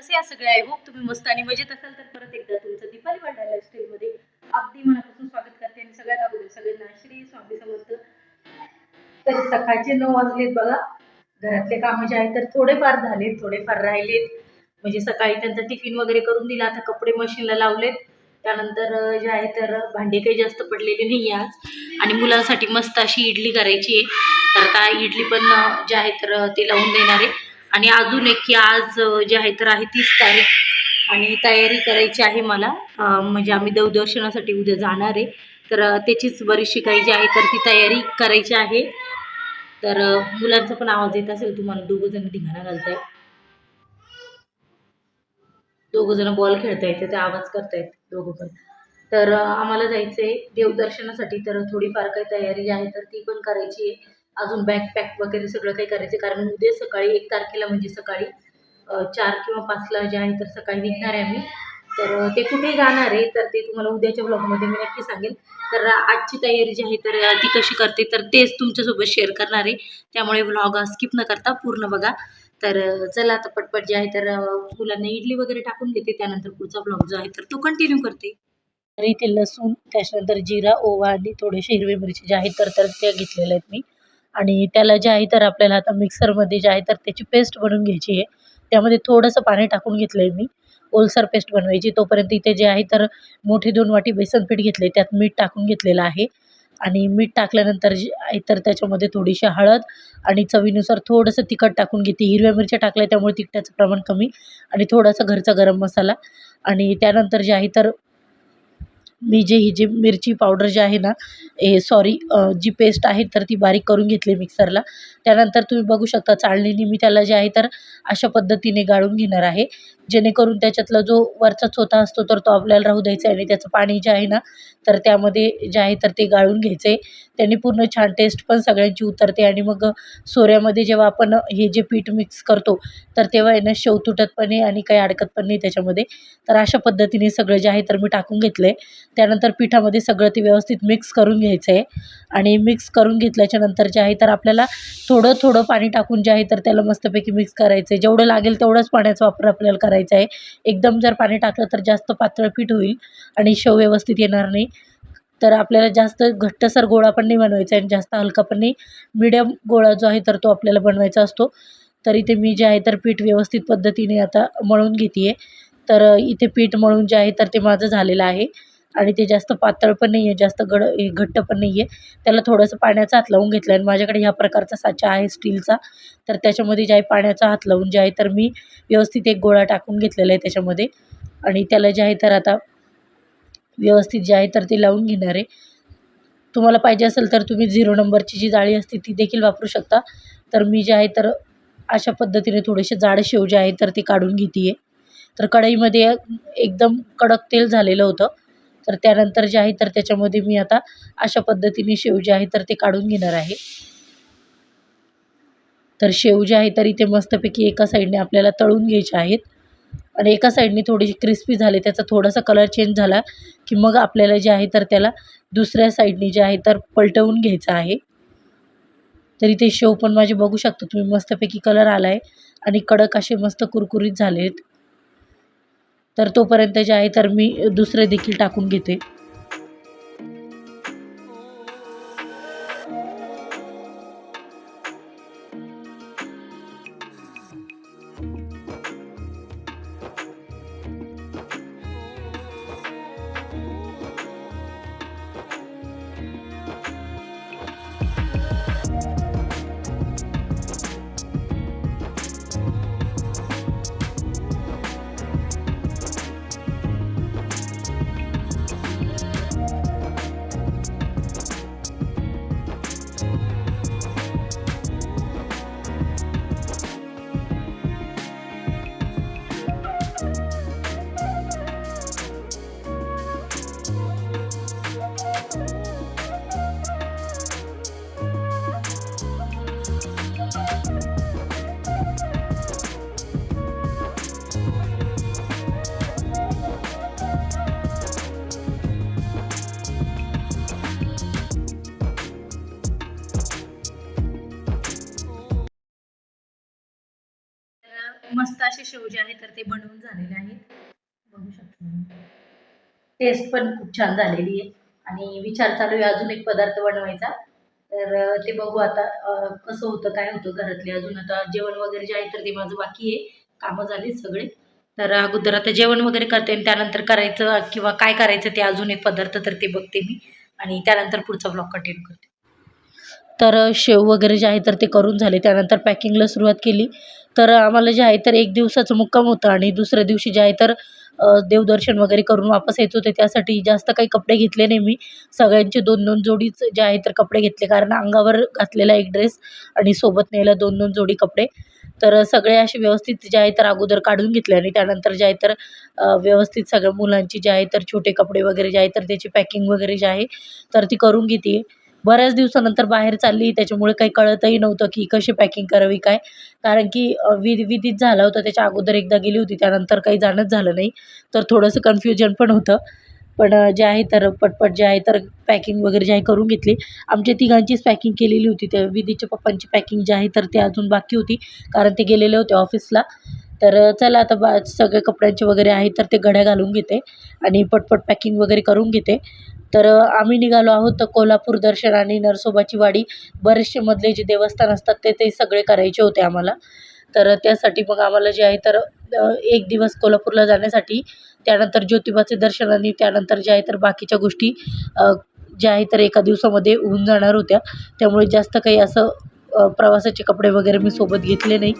कसे या सगळे आय होप तुम्ही मस्त आणि मजेत असाल तर परत एकदा तुमचं दीपाली वर्ल्ड लाईफस्टाईल मध्ये अगदी मनापासून स्वागत करते आणि सगळ्यात अगोदर सगळ्यांना श्री स्वामी समर्थ. तर सकाळचे नऊ वाजलेत बघा. घरातले कामं जे आहेत तर थोडेफार झालेत थोडेफार राहिलेत. म्हणजे सकाळी त्यांचा टिफिन वगैरे करून दिला आता कपडे मशीनला लावलेत. त्यानंतर जे आहे तर भांडी काही जास्त पडलेली नाही आहे आज. आणि मुलांसाठी मस्त अशी इडली करायची आहे. तर आता इडली पण जे आहे तर ते लावून देणार आहे. आणि अजून एक की आज जे आहे तर आहे तीस तारीख. आणि तयारी करायची आहे मला. म्हणजे आम्ही देवदर्शनासाठी उद्या जाणार आहे. तर त्याचीच बरीचशी काही जी आहे तर ती तयारी करायची आहे. तर मुलांचा पण आवाज येत असेल तुम्हाला दोघं जण धिंगाणा घालतायत. दोघं जण बॉल खेळतायत ते आवाज करतायत दोघं पण. तर आम्हाला जायचं आहे देवदर्शनासाठी तर थोडीफार काही तयारी जी आहे तर ती पण करायची आहे. अजून बॅग पॅक वगैरे सगळं काही करायचं. कारण उद्या सकाळी एक तारखेला म्हणजे सकाळी चार किंवा पाचला जे आहे तर सकाळी निघणार आहे आम्ही. तर ते कुठे जाणार आहे तर ते तुम्हाला उद्याच्या ब्लॉगमध्ये मी नक्की सांगेल तर आजची तयारी जी आहे तर ती कशी करते तर तेच तुमच्यासोबत शेअर करणार आहे. त्यामुळे ब्लॉग स्किप न करता पूर्ण बघा. तर चला आता पटपट जे आहे तर मुलांना इडली वगैरे टाकून घेते. त्यानंतर पुढचा ब्लॉग जो आहे तर तो कंटिन्यू करते. तर इथे लसूण त्याच्यानंतर जिरा ओवा आणि थोडेसे हिरवे मिरची जे आहेत तर तर ते घेतलेले आहेत मी. आणि त्याला जे आहे तर आपल्याला आता मिक्सरमध्ये जे आहे तर त्याची पेस्ट बनवून घ्यायची आहे. त्यामध्ये थोडंसं पाणी टाकून घेतलं आहे मी. ओलसर पेस्ट बनवायची. तोपर्यंत इथे जे आहे तर मोठी दोन वाटी बेसन पीठ घेतले त्यात मीठ टाकून घेतलेलं आहे. आणि मीठ टाकल्यानंतर जे आहे तर त्याच्यामध्ये थोडीशी हळद आणि चवीनुसार थोडंसं तिखट टाकून घेते. हिरव्या मिरच्या टाकल्या त्यामुळे तिखटाचं प्रमाण कमी आणि थोडासा घरचा गरम मसाला. आणि त्यानंतर जे आहे तर मी जे ही जी मिरची पावडर जे आहे ना ए सॉरी जी पेस्ट आहे तर ती बारीक करून घेतली मिक्सरला त्यानंतर तुम्ही बघू शकता चाळणीने मी त्याला जे आहे तर अशा पद्धतीने गाळून घेणार आहे. जेणेकरून त्याच्यातला जो वरचा चोथा असतो तर तो आपल्याला राहू द्यायचा आहे. आणि त्याचं पाणी जे आहे ना तर त्यामध्ये जे आहे तर ते गाळून घ्यायचं. आहे त्याने पूर्ण छान टेस्ट पण सगळ्यांची उतरते. आणि मग सोऱ्यामध्ये जेव्हा आपण हे जे पीठ मिक्स करतो तर तेव्हा आहे ना शेव तुटत पण नाही आणि काही अडकत पण नाही त्याच्यामध्ये. तर अशा पद्धतीने सगळं जे आहे तर मी टाकून घेतलं आहे त्यानंतर पिठामध्ये सगळं ते व्यवस्थित मिक्स करून घ्यायचं आहे आणि मिक्स करून घेतल्याच्या नंतर जे आहे तर आपल्याला थोडं थोडं पाणी टाकून जे आहे तर त्याला मस्तपैकी मिक्स करायचं आहे जेवढं लागेल तेवढंच पाण्याचा वापर आपल्याला करायचा आहे. एकदम जर पाणी टाकलं तर जास्त पातळ पीठ होईल आणि शेव व्यवस्थित येणार नाही. तर आपल्याला जास्त घट्टसर गोळा पण नाही बनवायचा आहे आणि जास्त हलका पण नाही. मिडियम गोळा जो आहे तर तो आपल्याला बनवायचा असतो. तर इथे मी जे आहे तर पीठ व्यवस्थित पद्धतीने आता मळून घेते आहे तर इथे पीठ मळून जे आहे तर ते माझं झालेलं आहे. आणि ते जास्त पातळ पण नाही आहे जास्त गड घट्ट पण नाही आहे त्याला थोडंसं पाण्याचा हात लावून घेतला आणि माझ्याकडे ह्या प्रकारचा साचा आहे स्टीलचा. तर त्याच्यामध्ये जे आहे पाण्याचा हात लावून जे आहे तर मी व्यवस्थित एक गोळा टाकून घेतलेला आहे त्याच्यामध्ये. आणि त्याला जे आहे तर आता व्यवस्थित जे आहे तर ते लावून घेणार आहे. तुम्हाला पाहिजे असेल तर तुम्ही झिरो नंबरची जी जाळी असते ती देखील वापरू शकता. तर मी जे आहे तर अशा पद्धतीने थोडेसे जाड शेव जे आहे तर ते काढून घेते आहे तर कढईमध्ये एकदम कडक तेल झालेलं होतं. तर त्यानंतर जे आहे तर त्याच्यामध्ये मी आता अशा पद्धतीने शेव जे आहे तर ते काढून घेणार आहे. तर शेव जे आहे तर इथे मस्तपैकी एका साईडने आपल्याला तळून घ्यायचे आहेत. आणि एका साईडने थोडीशी क्रिस्पी झाले त्याचा थोडासा कलर चेंज झाला की मग आपल्याला जे आहे तर त्याला दुसऱ्या साईडने जे आहे तर पलटवून घ्यायचं आहे. तर इथे शेव पण माझे बघू शकता तुम्ही मस्तपैकी कलर आला आहे आणि कडक असे मस्त कुरकुरीत झाले आहेत तर तोपर्यंत जे आहे तर मी दुसरे देखील टाकून घेते. असे शेव जे आहे तर ते बनवून झालेले आहेत. बघू शकता टेस्ट पण खूप छान झालेली आहे. आणि विचार चालू आहे अजून एक पदार्थ बनवायचा. तर ते बघू आता कसं होतं काय होतं घरातले. अजून आता जेवण वगैरे जे आहे तर ते माझं बाकी आहे. कामं झाली सगळे. तर अगोदर आता जेवण वगैरे करते आणि त्यानंतर करायचं किंवा काय करायचं ते अजून एक पदार्थ तर ते बघते मी. आणि त्यानंतर पुढचा ब्लॉग कंटिन्यू करते. तर शेव वगैरे जे आहे तर ते करून झाले. त्यानंतर पॅकिंगला सुरुवात केली. तर आम्हाला जे आहे तर एक दिवसाचं मुक्काम होतं आणि दुसऱ्या दिवशी जे आहे तर देवदर्शन वगैरे करून वापस यायचं होते. त्यासाठी जास्त काही कपडे घेतले नाही मी. सगळ्यांचे दोन दोन जोडीच जे आहे तर कपडे घेतले कारण अंगावर घातलेला एक ड्रेस आणि सोबत नेला दोन दोन जोडी कपडे. तर सगळे असे व्यवस्थित जे आहे तर अगोदर काढून घेतले आणि त्यानंतर जे आहे तर व्यवस्थित सगळ्या मुलांची जे आहे तर छोटे कपडे वगैरे जे आहे तर त्याची पॅकिंग वगैरे जे आहे तर ती करून घेते. बऱ्याच दिवसानंतर बाहेर चालली त्याच्यामुळे काही कळतही नव्हतं की कशी पॅकिंग करावी काय. कारण की वि विध झाला झालं होतं त्याच्या अगोदर एकदा गेली होती त्यानंतर काही जाणंच झालं नाही. तर थोडंसं कन्फ्युजन पण होतं. पण जे आहे तर पटपट जे आहे तर पॅकिंग वगैरे जे आहे करून घेतली. आमच्या तिघांचीच पॅकिंग केलेली होती. त्या विधीच्या पप्पांची पॅकिंग जी आहे तर ते अजून बाकी होती. कारण ते गेलेले होते ऑफिसला तर चला आता बा सगळे कपड्यांचे वगैरे आहे तर ते घड्या घालून घेते. आणि पटपट पॅकिंग वगैरे करून घेते. तर आम्ही निघालो आहोत तर कोल्हापूर दर्शन आणि नरसोबाची वाडी. बरेचसे मधले जे देवस्थान असतात ते ते सगळे करायचे होते आम्हाला. तर त्यासाठी मग आम्हाला जे आहे तर एक दिवस कोल्हापूरला जाण्यासाठी त्यानंतर ज्योतिबाचे दर्शन आणि त्यानंतर जे आहे तर बाकीच्या गोष्टी ज्या आहे तर एका दिवसामध्ये होऊन जाणार होत्या. त्यामुळे जास्त काही असं प्रवासाचे कपडे वगैरे मी सोबत घेतले नाही.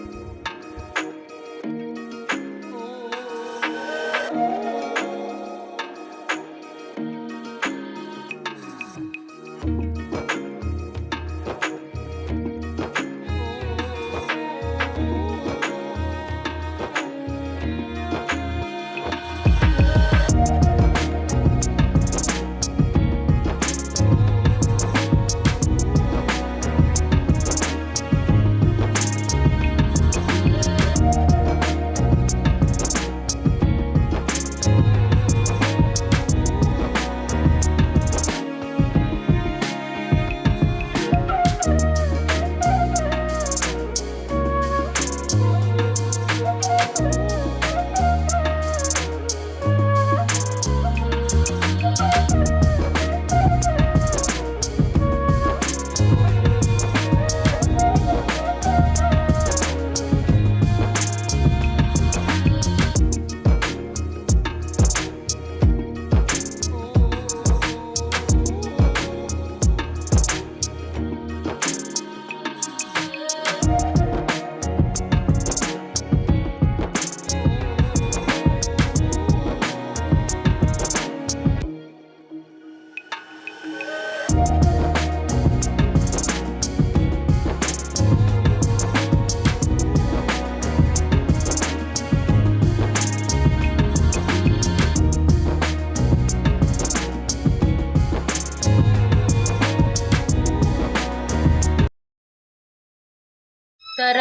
तर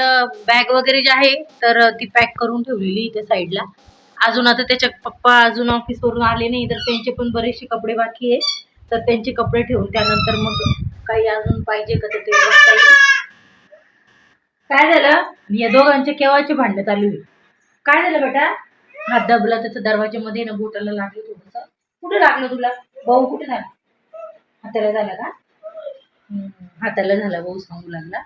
बॅग वगैरे जे आहे तर ती पॅक करून ठेवलेली इथे साईडला अजून आता त्याच्या पप्पा अजून ऑफिसवरून आले नाही तर त्यांचे पण बरेचसे कपडे बाकी आहे. तर त्यांचे कपडे ठेवून त्यानंतर मग काही अजून पाहिजे का तर ते बघता येईल. काय झालं? या दोघांचे केव्हाचे भांडणं चालू आहे? काय झालं बेटा? हात दाबला त्याचा दरवाज्यामध्ये ना बोटाला लागलं थोडस. कुठे लागलं तुला? भाऊ कुठे झाला? हाताला झाला का? हाताला झाला भाऊ सांगू लागला.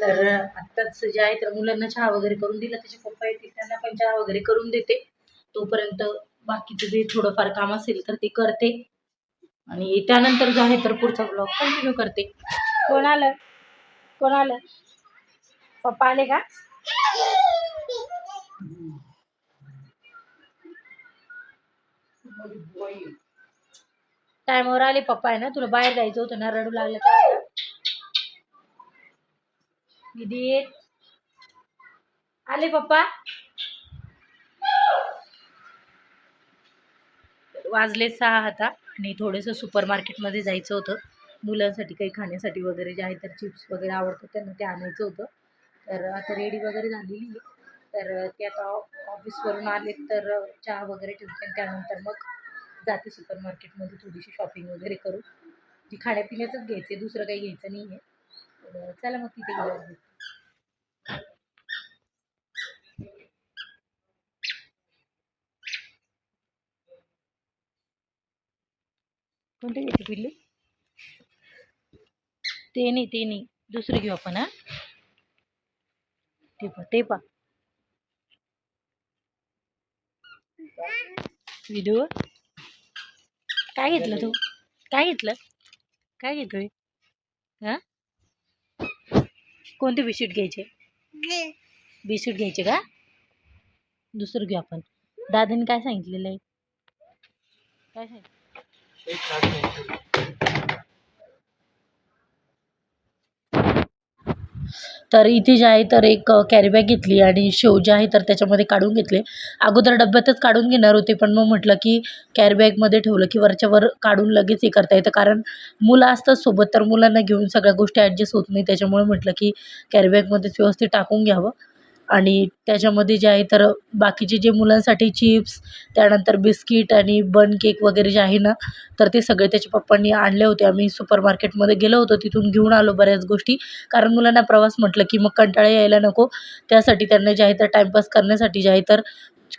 तर आत्ताच जे आहे तर मुलांना चहा वगैरे करून दिला. त्याचे पप्पा येतील त्यांना पण चहा वगैरे करून देते. तोपर्यंत बाकीचं जे थोडंफार काम असेल तर ते करते. आणि त्यानंतर जो आहे तर पुढचा ब्लॉग कंटिन्यू करते. कोण आलं? कोण आलं? पप्पा आले का? टायमावर आले पप्पा आहे ना? तुला बाहेर जायचं होतं ना? रडू लागलं का आले पप्पा वाजले सहा आता. आणि थोडंसं सुपर मार्केटमध्ये जायचं होतं. मुलांसाठी काही खाण्यासाठी वगैरे जे आहे तर चिप्स वगैरे आवडतात त्यांना ते आणायचं होतं. तर आता रेडी वगैरे झालेली आहे. तर ते आता ऑफिसवरून आले तर चहा वगैरे ठेवते. आणि त्यानंतर मग जाते सुपर मार्केटमध्ये थोडीशी शॉपिंग वगैरे करू जी खाण्यापिण्याचंच घ्यायचं आहे दुसरं काही घ्यायचं नाही आहे चला मग तिथे कोणते घ्यायची पिल्लू? ते नाही ते नाही. दुसरं घेऊ आपण हा? ते पा ते पा विदू काय घेतलं तू? काय घेतलं? काय घेतोय हा? कोणते बिस्किट घ्यायचे? बिस्किट घ्यायचे का? दुसरं घेऊ आपण. दादाने काय सांगितलेलं आहे? काय सांगितलं? तर इथे जे आहे तर एक कॅरीबॅग घेतली आणि शेव जे आहे तर त्याच्यामध्ये काढून घेतले. अगोदर डब्यातच काढून घेणार होते पण मग म्हटलं की कॅरीबॅगमध्ये ठेवलं की वरच्या वर काढून लगेच हे करता येतं. कारण मुलं असतात सोबत तर मुलांना घेऊन सगळ्या गोष्टी ॲडजस्ट होत नाही. त्याच्यामुळे म्हटलं की कॅरीबॅगमध्येच व्यवस्थित टाकून घ्यावं. आणि त्याच्यामध्ये जे आहे तर बाकीचे जे मुलांसाठी चिप्स त्यानंतर बिस्किट आणि बन केक वगैरे जे आहे ना तर ते सगळे त्याच्या पप्पांनी आणले होते. आम्ही सुपर मार्केटमध्ये गेलो होतो तिथून घेऊन आलो बऱ्याच गोष्टी. कारण मुलांना प्रवास म्हटलं की मग कंटाळा यायला नको. त्यासाठी त्यांना जे आहे तर टाईमपास करण्यासाठी जे आहे तर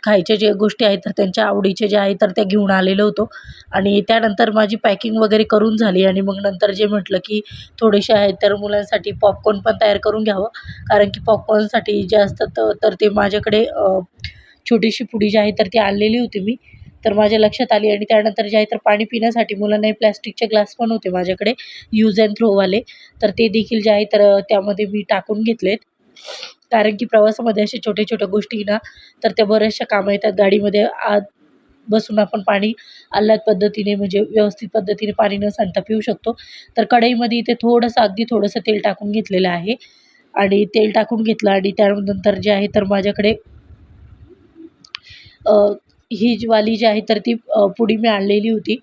खायचे जे गोष्टी आहेत तर त्यांच्या आवडीचे जे आहे तर त्या घेऊन आलेलो होतो. आणि त्यानंतर माझी पॅकिंग वगैरे करून झाली आणि मग नंतर जे म्हटलं की थोडेसे आहेत तर मुलांसाठी पॉपकॉर्न पण तयार करून घ्यावं. कारण की पॉपकॉर्नसाठी जे असतात तर ते माझ्याकडे छोटीशी पुडी जी आहे तर ती आणलेली होती मी. तर माझ्या लक्षात आली आणि त्यानंतर जे आहे तर पाणी पिण्यासाठी मुलांना प्लॅस्टिकचे ग्लास पण होते माझ्याकडे यूज अँड थ्रोवाले तर ते देखील जे आहे तर त्यामध्ये मी टाकून घेतलेत. कारण की प्रवासामध्ये अशा छोट्या छोट्या गोष्टी ना तर त्या बऱ्याचशा कामं येतात. गाडीमध्ये आत बसून आपण पाणी आल्हाद पद्धतीने म्हणजे व्यवस्थित पद्धतीने पाणी न सांडता पिऊ शकतो. तर कढईमध्ये इथे थोडंसं अगदी थोडंसं तेल टाकून घेतलेलं आहे. आणि तेल टाकून घेतलं आणि त्यानंतर जे आहे तर माझ्याकडे ही जी वाली जी आहे तर ती पुडी मी आणलेली होती.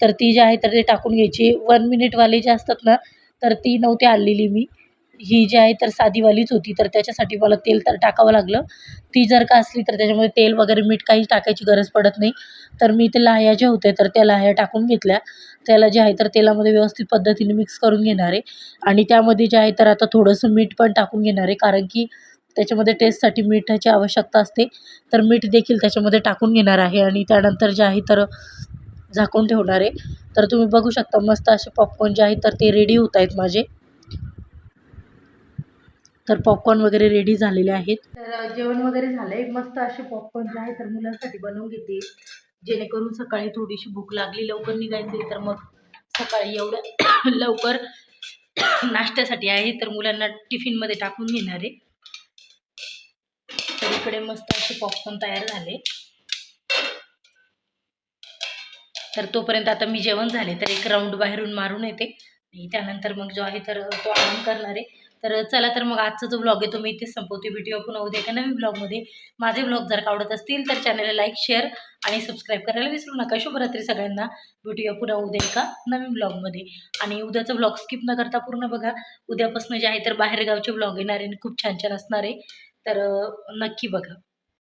तर ती जी आहे तर ते टाकून घ्यायची. वन मिनिटवाले जे असतात ना तर ती नव्हती आणलेली मी. ही जी आहे तर साधीवालीच होती तर त्याच्यासाठी मला तेल तर टाकावं लागलं. ती जर का असली तर त्याच्यामध्ये तेल वगैरे मीठ काहीच टाकायची गरज पडत नाही. तर मी ते लाह्या ज्या होत्या तर त्या लाह्या टाकून घेतल्या. त्याला जे आहे तर तेलामध्ये व्यवस्थित पद्धतीने मिक्स करून घेणार. आहे आणि त्यामध्ये जे आहे तर आता थोडंसं मीठ पण टाकून घेणार आहे कारण की त्याच्यामध्ये टेस्टसाठी मिठाची आवश्यकता असते. तर मीठ देखील त्याच्यामध्ये टाकून घेणार आहे आणि त्यानंतर जे आहे तर झाकून ठेवणार आहे. तर तुम्ही बघू शकता मस्त असे पॉपकॉर्न जे आहे तर ते रेडी होत आहेत माझे. तर पॉपकॉर्न वगैरे रेडी झालेले आहेत. तर जेवण वगैरे झालं आहे मस्त असे पॉपकॉर्न जे आहे तर मुलांसाठी बनवून घेते. जेणेकरून सकाळी थोडीशी भूक लागली लवकर निघायची तर मग सकाळी एवढं लवकर नाश्त्यासाठी आहे तर मुलांना टिफिनमध्ये टाकून घेणार आहे. तर इकडे मस्त असे पॉपकॉर्न तयार झाले. तर तोपर्यंत आता मी जेवण झाले तर एक राऊंड बाहेरून मारून येते. त्यानंतर मग जो आहे तर तो आराम करणार आहे. तर चला तर मग आजचा जो ब्लॉग आहे तो मी इथेच संपवते. व्हिडिओ पुन्हा उद्या एका नवीन ब्लॉगमध्ये माझे ब्लॉग जर का आवडत असतील तर चॅनलला लाईक शेअर आणि सबस्क्राईब करायला विसरू नका. शुभरात्री सगळ्यांना. व्हिडिओ पुन्हा उद्या एका नवीन ब्लॉगमध्ये आणि उद्याचा ब्लॉग स्किप न करता पूर्ण बघा. उद्यापासून जे आहे तर बाहेरगावचे ब्लॉग येणार आहे खूप छान छान असणार आहे. तर नक्की बघा.